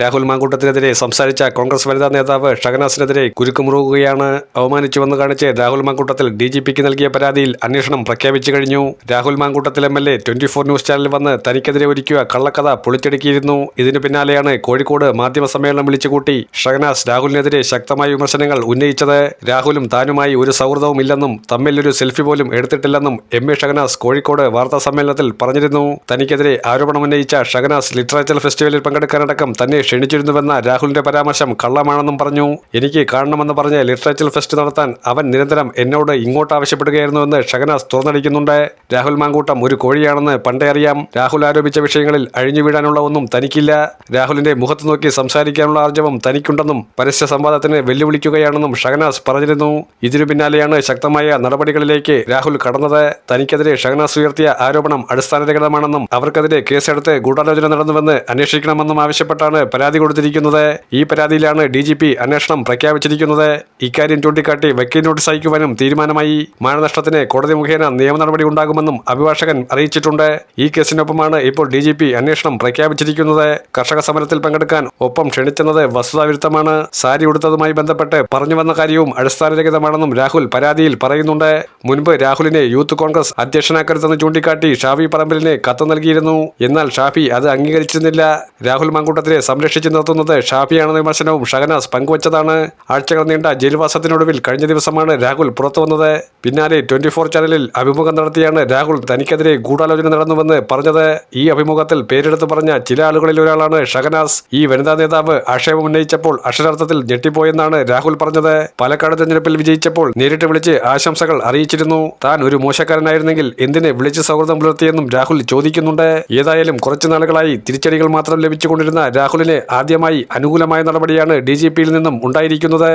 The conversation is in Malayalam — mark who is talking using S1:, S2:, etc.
S1: രാഹുൽ മാങ്കൂട്ടത്തിനെതിരെ സംസാരിച്ച കോൺഗ്രസ് വനിതാ നേതാവ് ഷഹനാസിനെതിരെ കുരുക്കുമുറുകുകയാണ് അവമാനിച്ചുവെന്ന് കാണിച്ച് രാഹുൽ മാങ്കൂട്ടത്തിൽ ഡി ജി പിക്ക് നൽകിയ പരാതിയിൽ അന്വേഷണം പ്രഖ്യാപിച്ചു കഴിഞ്ഞു. Rahul Mankoottathil M L A twenty four news ചാനലിൽ വന്ന് തനിക്കെതിരെ ഒരുക്കിയ കള്ളക്കഥ പൊളിച്ചടുക്കിയിരുന്നു. ഇതിനു പിന്നാലെയാണ് കോഴിക്കോട് മാധ്യമ സമ്മേളനം വിളിച്ചുകൂട്ടി ഷഹനാസ് രാഹുലിനെതിരെ ശക്തമായ വിമർശനങ്ങൾ ഉന്നയിച്ചത്. രാഹുലും താനുമായി ഒരു സൗഹൃദവും ഇല്ലെന്നും തമ്മിൽ ഒരു സെൽഫി പോലും എടുത്തിട്ടില്ലെന്നും എം എ ഷഹനാസ് കോഴിക്കോട് വാർത്താ സമ്മേളനത്തിൽ പറഞ്ഞിരുന്നു. തനിക്കെതിരെ ആരോപണം ഉന്നയിച്ച ഷഹനാസ് ലിറ്ററേച്ചർ ഫെസ്റ്റിവലിൽ പങ്കെടുക്കാനടക്കം തന്നെ ക്ഷണിച്ചിരുന്നുവെന്ന രാഹുലിന്റെ പരാമർശം കള്ളമാണെന്നും പറഞ്ഞു. എനിക്ക് കാണണമെന്ന് പറഞ്ഞ് ലിറ്ററേച്ചർ ഫെസ്റ്റ് നടത്താൻ അവൻ നിരന്തരം എന്നോട് ഇങ്ങോട്ട് ആവശ്യപ്പെടുകയായിരുന്നുവെന്ന് ഷഹനാസ് തുറന്നടിക്കുന്നുണ്ട്. രാഹുൽ മാങ്കൂട്ടം ഒരു കോഴിയാണെന്ന് പണ്ടേ അറിയാം. രാഹുൽ ആരോപിച്ച വിഷയങ്ങളിൽ അഴിഞ്ഞു വീഴാനുള്ള ഒന്നും തനിക്കില്ല. രാഹുലിന്റെ മുഖത്ത് നോക്കി സംസാരിക്കാനുള്ള ആർജവം തനിക്കുണ്ടെന്നും പരസ്യ സംവാദത്തിന് വെല്ലുവിളിക്കുകയാണെന്നും ഷഹനാസ് പറഞ്ഞിരുന്നു. ഇതിനു പിന്നാലെയാണ് ശക്തമായ നടപടികളിലേക്ക് രാഹുൽ കടന്നത്. തനിക്കെതിരെ ഷഹനാസ് ഉയർത്തിയ ആരോപണം അടിസ്ഥാനരഹിതമാണെന്നും അവർക്കെതിരെ കേസെടുത്ത് ഗൂഢാലോചന നടന്നുവെന്ന് അന്വേഷിക്കണമെന്നും ആവശ്യപ്പെട്ടാണ് പരാതി കൊടുത്തിരിക്കുന്നത്. ഈ പരാതിയിലാണ് ഡി ജി പി അന്വേഷണം പ്രഖ്യാപിച്ചിരിക്കുന്നത്. ഇക്കാര്യം ചൂണ്ടിക്കാട്ടി വക്കീൽ നോട്ടീസ് അയക്കുവാനും തീരുമാനമായി. മാനനഷ്ടത്തിന് കോടതി മുഖേന നിയമ നടപടി ഉണ്ടാകുമെന്നും അഭിഭാഷകൻ അറിയിച്ചിട്ടുണ്ട്. ഈ കേസിനൊപ്പമാണ് ഇപ്പോൾ ഡി ജി പി അന്വേഷണം പ്രഖ്യാപിച്ചിരിക്കുന്നത്. കർഷക സമരത്തിൽ പങ്കെടുക്കാൻ ഒപ്പം ക്ഷണിച്ചെന്നത് വസ്തുതാവിരുദ്ധമാണ്. സാരി ഉടുത്തതുമായി ബന്ധപ്പെട്ട് പറഞ്ഞു വന്ന കാര്യവും അടിസ്ഥാനരഹിതമാണെന്നും രാഹുൽ പരാതിയിൽ പറയുന്നുണ്ട്. മുൻപ് രാഹുലിനെ യൂത്ത് കോൺഗ്രസ് അധ്യക്ഷനാക്കരുതെന്ന് ചൂണ്ടിക്കാട്ടി ഷാഫി പറമ്പലിന് കത്ത് നൽകിയിരുന്നു. എന്നാൽ ഷാഫി അത് അംഗീകരിച്ചിരുന്നില്ല. രാഹുൽ മങ്കൂട്ടത്തിനെ സംരക്ഷിച്ചു നിർത്തുന്നത് ഷാഫിയാണെന്ന വിമർശനവും ഷഹനാസ് പങ്കുവച്ചതാണ്. ആഴ്ചകൾ നീണ്ട ജയിൽവാസത്തിനൊടുവിൽ കഴിഞ്ഞ ദിവസമാണ് രാഹുൽ പുറത്തു വന്നത് പിന്നാലെ ട്വന്റി ഫോർ ചാനലിൽ അഭിമുഖം നടത്തിയാണ് രാഹുൽ തനിക്കെതിരെ ഗൂഢാലോചന നടന്നുവെന്ന് പറഞ്ഞത്. ഈ അഭിമുഖത്തിൽ പേരെടുത്ത് പറഞ്ഞ ചില ആളുകളിൽ ഒരാളാണ് ഷഹനാസ്. ഈ വനിതാ നേതാവ് ആക്ഷേപം ഉന്നയിച്ചപ്പോൾ അക്ഷരാർത്ഥത്തിൽ ഞെട്ടിപ്പോയെന്നാണ് രാഹുൽ പറഞ്ഞത്. പാലക്കാട് തെരഞ്ഞെടുപ്പിൽ വിജയിച്ചപ്പോൾ നേരിട്ട് വിളിച്ച് ആശംസകൾ അറിയിച്ചിരുന്നു. താൻ ഒരു മോശക്കാരനായിരുന്നെങ്കിൽ എന്തിനെ വിളിച്ച് സൗഹൃദം പുലർത്തിയെന്നും രാഹുൽ ചോദിക്കുന്നുണ്ട്. ഏതായാലും കുറച്ചു നാളുകളായി തിരിച്ചടികൾ മാത്രം ലഭിച്ചുകൊണ്ടിരുന്ന രാഹുലിന് ആദ്യമായി അനുകൂലമായ നടപടിയാണ് ഡി നിന്നും ഉണ്ടായിരിക്കുന്നത്.